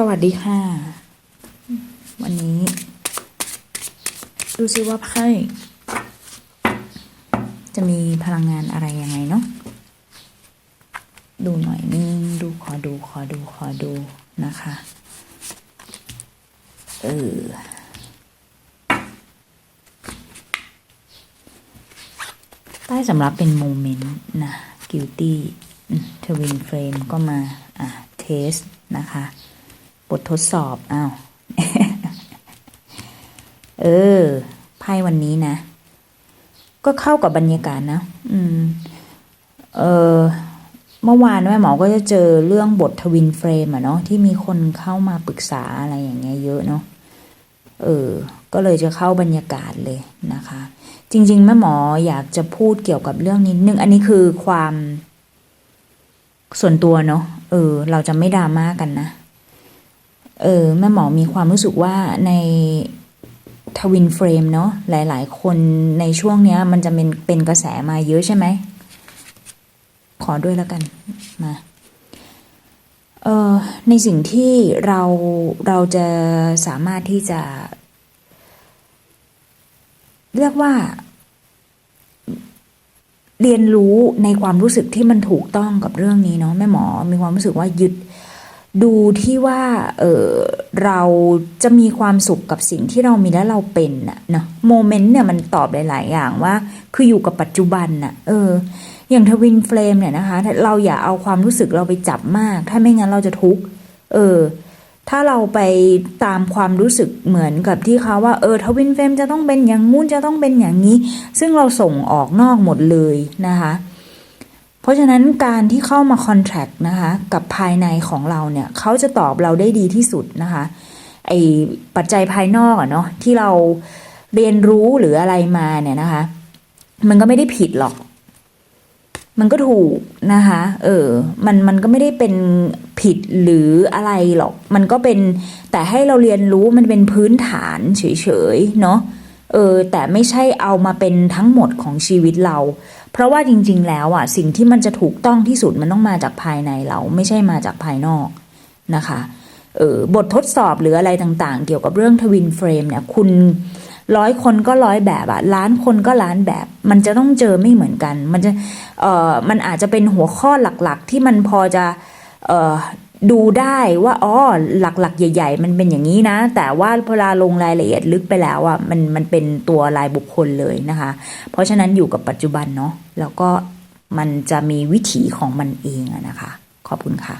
สวัสดีค่ะ วันนี้ ดูซิว่าไพ่จะมีพลังงานอะไรยังไงเนาะดูหน่อยนึงดูขอดูขอดูขอดูนะคะ เออใต้สำรับเป็นโมเมนต์นะกิลตี้ทวินเฟรมก็มา อะ เทส นะคะ บททดสอบ อ้าว เออ ไพ่วันนี้นะ ก็เข้ากับบรรยากาศนะ อืม เออเมื่อวานแม่หมอก็จะเจอเรื่องบททวินเฟรมอะเนาะที่มีคนเข้ามาปรึกษาอะไรอย่างเงี้ยเยอะเนาะ เออ ก็เลยจะเข้าบรรยากาศเลยนะคะ จริง ๆ แม่หมออยากจะพูดเกี่ยวกับเรื่องนี้นึงอันนี้คือความส่วนตัวเนาะ เออ เราจะไม่ดราม่ากันนะ เออแม่หมอมีความรู้สึกว่าในทวินเฟรมเนาะหลาย ๆ คนในช่วงเนี้ย มันจะเป็นเป็นกระแสมาเยอะใช่ไหม ขอด้วยแล้วกันมาเออในสิ่งที่เราเราจะสามารถที่จะ เรียกว่า เรียนรู้ในความรู้สึกที่มันถูกต้องกับเรื่องนี้เนาะแม่หมอมีความรู้สึกว่ายึด ดูที่ว่าเออเราจะมีความสุขกับสิ่งที่เรามีและเราเป็นน่ะเนาะโมเมนต์เนี่ยมันตอบหลาย ๆ อย่างว่า คืออยู่กับปัจจุบันน่ะเออ อย่างทวินเฟลมเนี่ยนะคะ เราอย่าเอาความรู้สึกเราไปจับมาก ถ้าไม่งั้นเราจะทุกข์เออ ถ้าเราไปตามความรู้สึกเหมือนกับที่เขาว่าเออทวินเฟลมจะต้องเป็นอย่างงู้นจะต้องเป็นอย่างนี้ ซึ่งเราส่งออกนอกหมดเลยนะคะ ราะฉะนั้นการที่เข้ามาคอนแท c t นะคะกับภายในของเราเนี่ยเขาจะตอบเราได้ดีที่สุดนะคะไอปัจจัยภายนอกอะเนาะที่เราเรียนรู้หรืออะไรมาเนี่ยนะคะ มันก็ไม่ได้ผิดหรอก มันก็ถูกนะคะ เออ มันมันก็ไม่ได้เป็นผิดหรืออะไรหรอก มันก็เป็นแต่ให้เราเรียนรู้มันเป็นพื้นฐานเฉยๆเนาะ เออแต่ไม่ใช่เอามาเป็นทั้งหมดของชีวิตเรา เพราะว่าจริง ๆ แล้วอะสิ่งที่มันจะถูกต้องที่สุดมันต้องมาจากภายในเราไม่ใช่มาจากภายนอกนะคะเออบททดสอบหรืออะไรต่างๆ เกี่ยวกับเรื่องทวินเฟรมเนี่ยคุณร้อยคนก็ร้อยแบบอะล้านคนก็ล้านแบบ มันจะต้องเจอไม่เหมือนกัน มันจะเออมันอาจจะเป็นหัวข้อหลักๆ ที่มันพอจะเออ ดูได้ว่าอ๋อหลักๆ ใหญ่ ๆ มันเป็นอย่างนี้นะ แต่ว่าเวลาลงรายละเอียดลึกไปแล้วอะมันมันเป็นตัวรายบุคคลเลยนะคะ เพราะฉะนั้นอยู่กับปัจจุบันเนาะแล้วก็มันจะมีวิถีของมันเองอะนะคะ ขอบคุณค่ะ